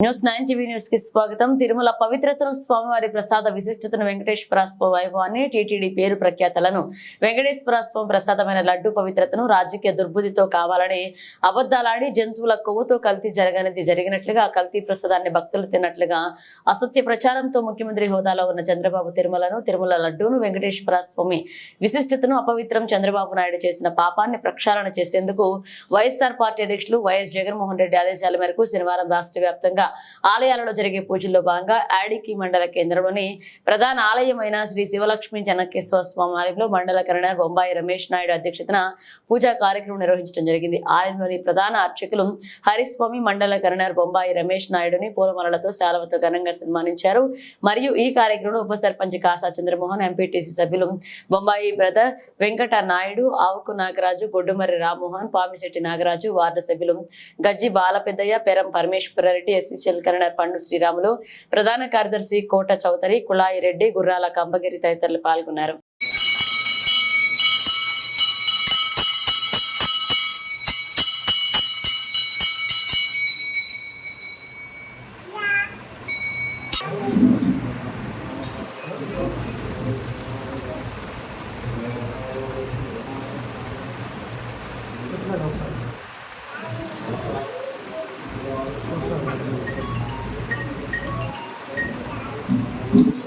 News nine TV న్యూస్కి స్వాగతం. తిరుమల పవిత్రతను స్వామివారి ప్రసాద విశిష్టతను వెంకటేశ్వర స్వామి వైభవాన్ని టీటీడీ పేరు ప్రఖ్యాతలను. వెంకటేశ్వర స్వామి ప్రసాదమైన లడ్డు పవిత్రతను రాజకీయ దుర్బుద్ధితో కావాలని అబద్దాలాడి జంతువుల కొవ్వుతో కల్తీ జరగనిది జరిగినట్లుగా కల్తీ ప్రసాదాన్ని భక్తులు తిన్నట్లుగా అసత్య ప్రచారంతో ముఖ్యమంత్రి హోదాలో ఉన్న చంద్రబాబు తిరుమలను తిరుమల లడ్డూను వెంకటేశ్వర స్వామి విశిష్టతను అపవిత్రం చంద్రబాబు నాయుడు చేసిన పాపాన్ని ప్రక్షాళన చేసేందుకు వైఎస్ఆర్ పార్టీ అధ్యక్షులు వైఎస్ జగన్మోహన్ రెడ్డి ఆదేశాల మేరకు శనివారం రాష్ట్ర వ్యాప్తంగా ఆలయాలలో జరిగే పూజల్లో భాగంగా యాడికి మండల కేంద్రంలోని ప్రధాన ఆలయమైన శ్రీ శివలక్ష్మి జనకేశ్వర స్వామి ఆలయంలో మండల కరణర్ బొంబాయి రమేష్ నాయుడు అధ్యక్షతన పూజా కార్యక్రమం నిర్వహించడం జరిగింది. ఆలయంలోని ప్రధాన అర్చకులు హరిస్వామి మండల కరణర్ బొంబాయి రమేష్ నాయుడుని పూలమాలలతో శాలవతో ఘనంగా సన్మానించారు. మరియు ఈ కార్యక్రమంలో ఉప సర్పంచ్ కాసా చంద్రమోహన్ ఎంపీటీసీ సభ్యులు బొంబాయి బ్రదర్ వెంకట నాయుడు ఆవుకు నాగరాజు గొడ్డుమర్రి రామ్మోహన్ పామిశెట్టి నాగరాజు వార్డు సభ్యులు గజ్జి బాలపెద్దయ్య పెరం పరమేశ్వరరెడ్డి ఎస్సీఎల్ కరణర్ పండు శ్రీరాములు. ప్రధాన కార్యదర్శి కోట చౌదరి కుళాయి రెడ్డి గుర్రాల కంబగిరి తదితరులు పాల్గొన్నారు. చెప్తున్నాను Mm-hmm.